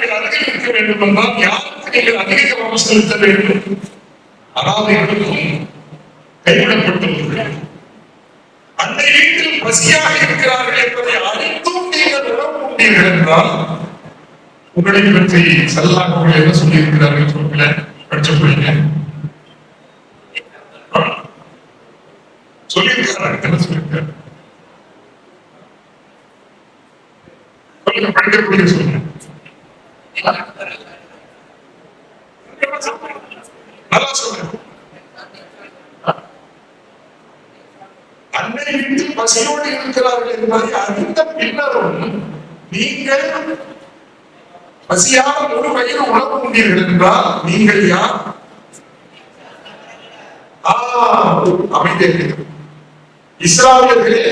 நீங்கள் அதிகரிக்க வேண்டும் என்றால் யாருக்கு நீங்கள் அதிக கவனம் செலுத்த வேண்டும்? அனாதைகளுக்கும் கைவிடப்பட்டவர்கள் அன்னை வீட்டில் பசியாக இருக்கிறார்கள் என்பதை அறிந்தும் நீங்கள் உணவு உண்டீர்கள் என்றால் உங்களை பற்றி செல்லாக அவர்கள் என்ன சொல்லியிருக்கிறார்கள் சொல்லுங்கள படிச்ச பிள்ளைங்க சொல்லியிருக்கிறார்கள் என்ன சொல்லியிருக்கிறார்? சொல்லுங்க படிக்கக்கூடிய சொல்லுங்க. நல்லா சொல்லுங்க அன்னை வீட்டில் பசியோடு இருக்கிறார்கள் என்பதை அறிந்த பின்னரும் நீங்கள் பசியாக ஒரு வயிறு உணவு உண்டீர்கள் என்றால் நீங்கள் யார்? ஆ, இஸ்லாமியர்களே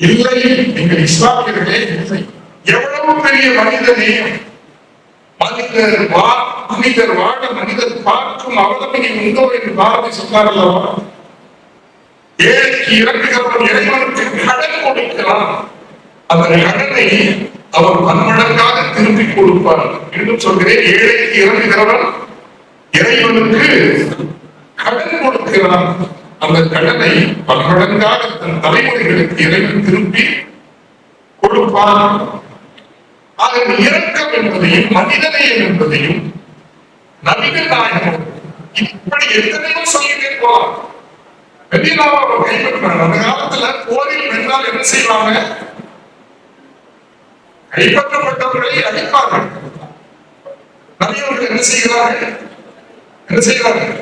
இல்லை நீங்கள் இஸ்லாமியர்களே இல்லை எவ்வளவு பெரிய மனித நேயம் மனிதர் வா மனிதர் வாழ மனிதர் பார்க்கும் அவலமையை உண்டோ என்று பாரதி சொன்னார் அல்லவா ஏழைக்கு இறங்குகிறவன் இறைவனுக்கு கடன் கொடுக்கிறான் அந்த கடனை அவர் பன்மடங்காக திருப்பி கொடுப்பார். இன்னும் சொல்கிறேன் ஏழைக்கு இறங்குகிறவன் இறைவனுக்கு கடன் கொடுக்கிறான் அந்த கடனை பன்மடங்காக தன் தலைமுறைகளுக்கு இறைவன் திருப்பி கொடுப்பான். அதன் இரக்கம் என்பதையும் மனிதநேயம் என்பதையும் நவீன நாயகம் இப்படி எத்தனையோ சொல்லிட்டே போலாம் வெண்ணிலாவை அவர் கைப்பற்றினார் அந்த காலத்துல போரில் வென்றால் என்ன செய்வாங்க? கைப்பற்றப்பட்டவர்களை அழிப்பார்கள். நபியவர்கள் என்ன செய்கிறார்கள்? என்ன செய்கிறார்கள்?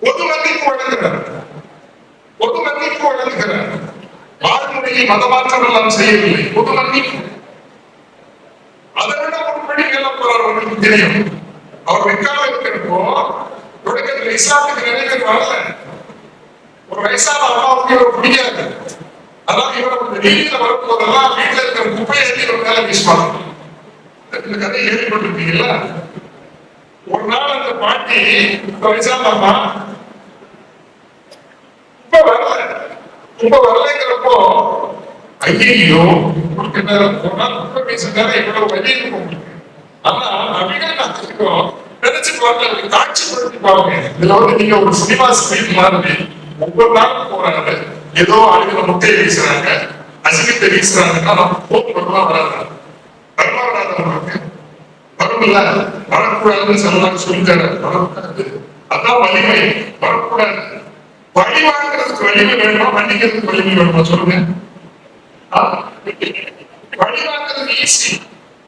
பொது மன்னிப்பு வழங்குகிறார். பொது மன்னிப்பு வழங்குகிறார். வாழ்முறையை மதமாற்றம் எல்லாம் செய்யவில்லை. பொது மன்னிப்பு அதை விட ஒரு படி மேல போறார் உங்களுக்கு தெரியும். அவர் வெக்கால இருக்கிறப்போ தொடக்கத்தில் இஸ்லாத்துக்கு நிறைய பேர் வரல. ஒரு வயசான அம்மாவுக்கு இவர் பிடிக்காது. அதான் இவர் அந்த வெளியில வரும்போதெல்லாம் வீட்டுல இருக்கிற குப்பையை ஏற்றி ஒரு மேல வீசுவாங்க. இந்த கதை கேள்விப்பட்டிருக்கீங்களா ஒரு நாள் அந்த பாட்டி இந்த வயசான அம்மா குப்பை வரல. குப்பை வரலைங்கிறப்போ ஐயோ உங்களுக்கு என்ன போனா குப்பை வீசுனால இவ்வளவு வழி இருக்கும் ஆனா நவீன நாட்டுக்கும் நினைச்சு பாருங்க காட்சிப்படுத்தி பாருங்க. இதுல வந்து நீங்க ஒரு சினிமா ஸ்கிரீன் மாதிரி ஒவ்வொரு நாளும் போறாங்க. ஏதோ அழுகிற முட்டையை வீசுறாங்க அசிங்கத்தை வீசுறாங்கன்னா நம்ம போக்கு வரலாம் வராது வரலாம் வராது உங்களுக்கு வரும்ல வரக்கூடாதுன்னு சொல்லலாம் சொல்லிட்டாரு வரக்கூடாது. அதான் வலிமை. வரக்கூடாது. வழி வாங்குறதுக்கு வலிமை வேணுமா? மன்னிக்கிறதுக்கு வலிமை வேணுமா? சொல்லுங்க. ஆ? வழி வாங்குறது ஈஸி